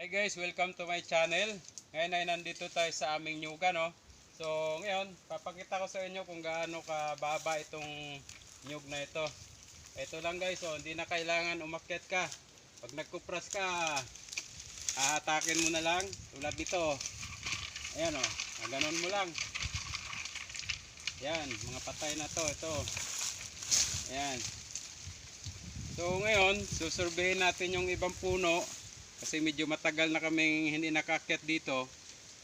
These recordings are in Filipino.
Hi guys, welcome to my channel. Ngayon ay nandito tayo sa aming nyuga, no? So, ngayon, papakita ko sa inyo kung gaano kababa itong nyug na ito. Ito lang guys, oh, hindi na kailangan umakyat ka. Pag nagkupras ka, aatakin mo na lang, tulad dito. Ayan oh, ganun mo lang. Yan, mga patay na to, ito. Ayan. So ngayon, susurveyin natin yung ibang puno kasi medyo matagal na kaming hindi nakakyat dito.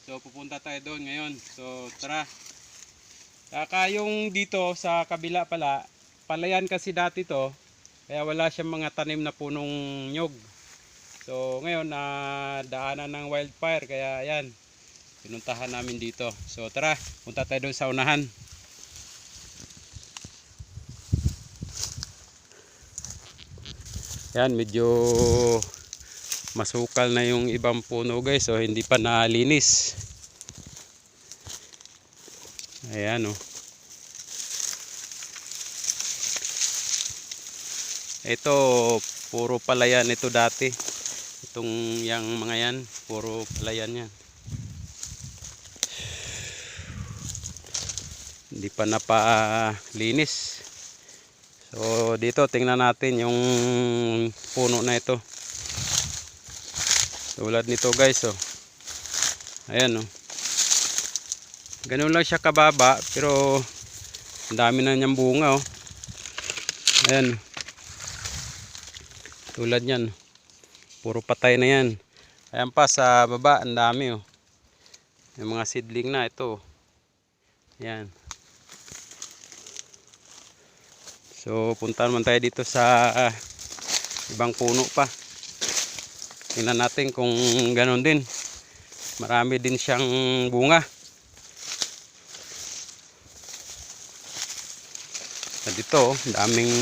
So pupunta tayo doon ngayon. So tara. Saka yung dito sa kabila pala, palayan kasi dati to. Kaya wala siyang mga tanim na punong nyog. So ngayon na daanan ng wildfire kaya yan. Pinuntahan namin dito. So tara, punta tayo doon sa unahan. Yan, medyo masukal na yung ibang puno guys. So hindi pa nalinis. Ayan oh. Ito, puro palayan ito dati. Itong yang mga yan, puro palayan yan. Hindi pa napalinis. So dito tingnan natin yung puno na ito. Tulad nito guys oh. Ayan oh. Ganun lang siya kababa pero ang dami na niyang bunga oh. Ayan. Tulad niyan. Puro patay na yan. Ayan pa sa baba ang dami oh. Yung mga seedling na ito. Ayan. So punta naman tayo dito sa ah, ibang puno pa. Tingnan natin kung ganoon din. Marami din siyang bunga. Sa dito, oh, daming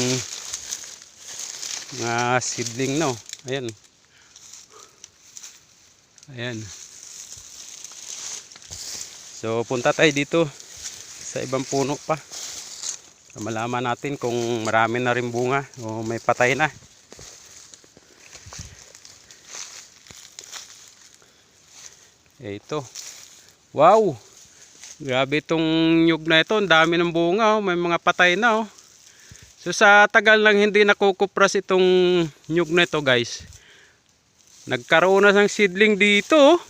mga seedling no. Ayan. Ayan. So punta tayo dito sa ibang puno pa. Malaman natin kung marami na rin bunga o may patay na. Eh, ito. Wow! Grabe itong nyug na ito. Ang dami ng bunga. Oh. May mga patay na. Oh. So sa tagal lang hindi nakukupras itong nyug na ito guys. Nagkaroon na ng seedling dito. Oh.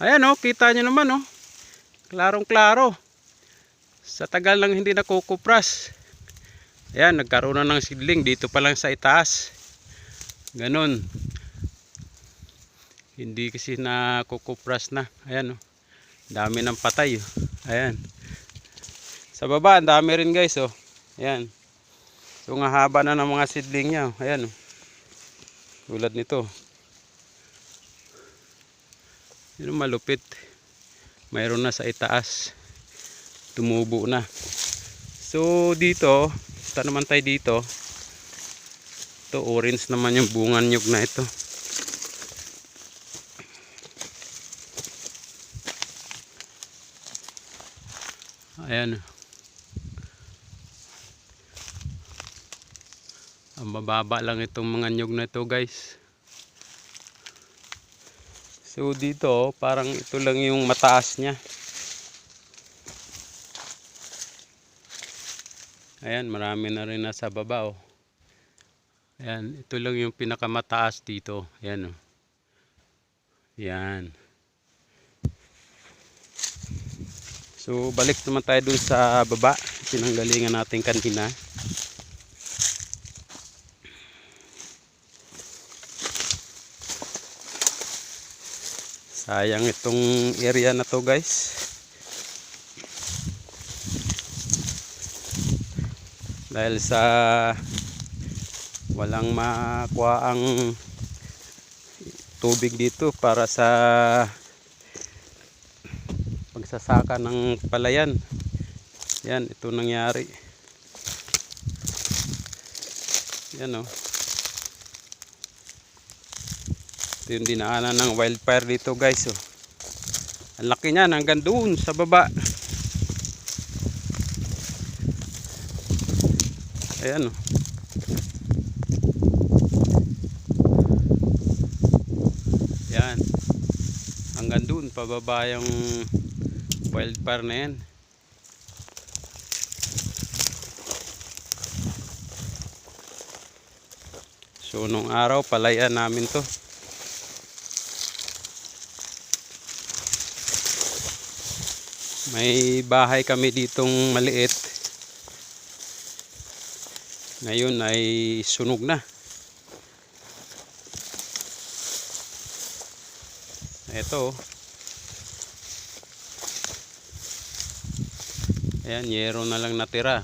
Ayan oh, kita nyo naman oh. Klarong klaro. Sa tagal lang hindi nakukupras. Ayan, nagkaroon na ng seedling dito pa lang sa itaas. Ganon. Hindi kasi nakukupras na. Ayan oh. Dami ng patay. Oh. Ayan. Sa baba, ang dami rin guys oh. Ayan. So nga haba na ng mga seedling niya. oh. Ayan oh. Tulad nito. Yun ang malupit. Mayroon na sa itaas. Tumubo na. So dito, punta naman tayo dito. Ito orange naman yung bungan nyug na ito. Ayan. Ang mababa lang itong mga nyug na ito guys. So dito, parang ito lang yung mataas niya. Ayan, marami na rin nasa baba oh. Ayan, ito lang yung pinakamataas dito. Ayan oh. Ayan. So balik naman tayo dun sa baba. Pinanggalingan natin kanina. Sayang itong area na to guys. Dahil sa walang makuha ang tubig dito para sa pagsasaka ng palayan. Yan, ito nangyari. Yan oh. Ito yung dinaanan ng wildfire dito guys. Oh. Ang laki niyan hanggang doon sa baba. Ayan oh. Yan. Hanggang doon, pababa yung wildfire na yan. So, nung araw, palayan namin to. May bahay kami ditong maliit. Ngayon ay sunog na. Ito. Ayan, yero na lang natira.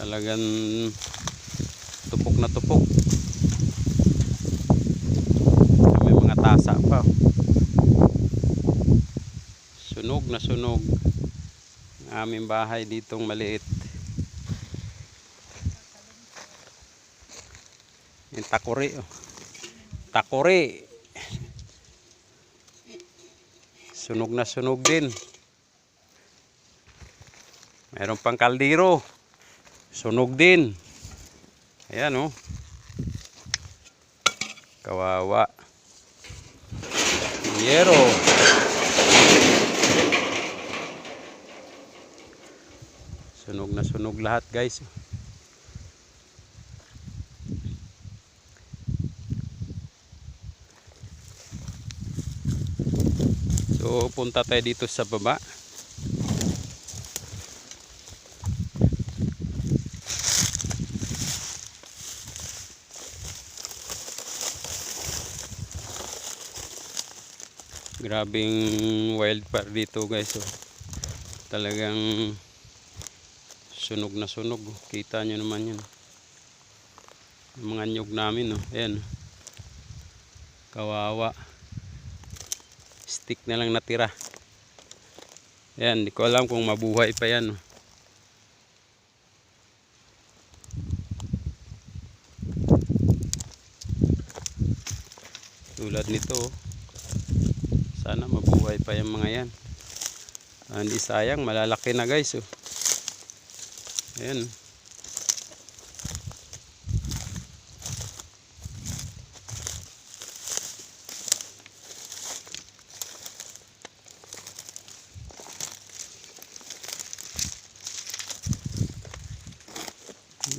Talagang tupok na tupok. May mga tasa pa. Sunog na sunog. Ang aming bahay ditong maliit. Yung takuri. oh. Takuri. Sunog na sunog din. Meron pang kaldero. Sunog din. Ayan oh. Kawawa. Yero. Sunog na sunog lahat guys. So punta tayo dito sa baba. Grabing wildfire dito guys. Oh. Talagang sunog na sunog. oh. Kita nyo naman yun. Mga nyug namin. Oh. Ayan. Kawawa. Stick na lang natira. Ayan. Di ko alam kung mabuhay pa yan. Tulad nito. oh. Sana mabuhay pa yung mga yan. Ah, hindi sayang, malalaki na guys. Oh. Ayan.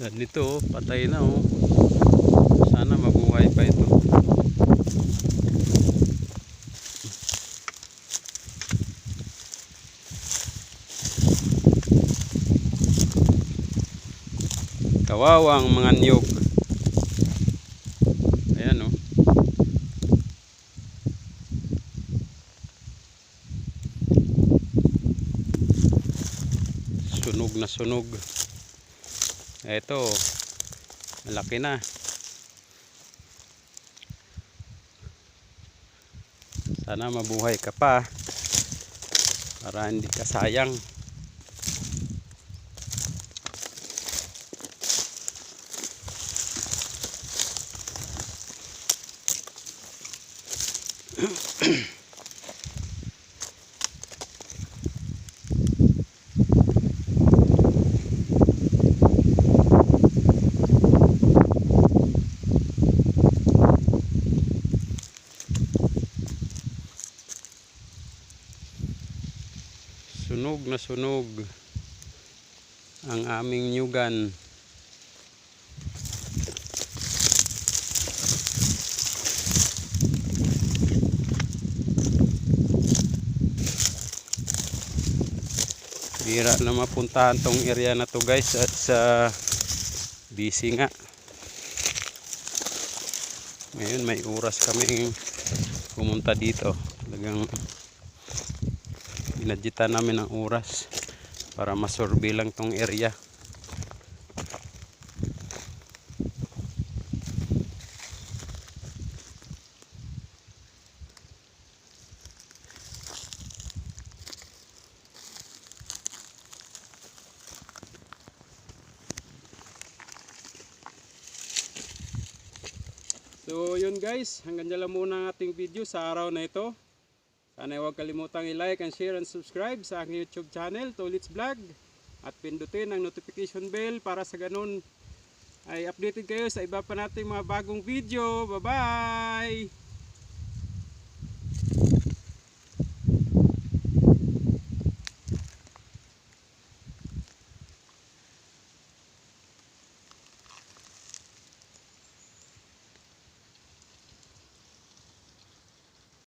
Nito, oh, patay na oh. Sana mabuhay pa ito. Kawawa ang mga niyog. Ayan oh. Sunog na sunog. Ito. Malaki na. Sana mabuhay ka pa. Para hindi ka sayang. Sunog na sunog ang aming nyugan. Bira na mapuntahan tong area na to guys at sa busy nga. Ngayon may oras kami pumunta dito. Talagang Binadjitan namin ng oras para masurvey lang tong area. So yun guys, hanggang dyan lang muna ang ating video sa araw na ito. Sana huwag kalimutang i-like and share and subscribe sa aking YouTube channel, Tulits Vlog. At pindutin ang notification bell para sa ganun ay updated kayo sa iba pa nating mga bagong video. Bye-bye!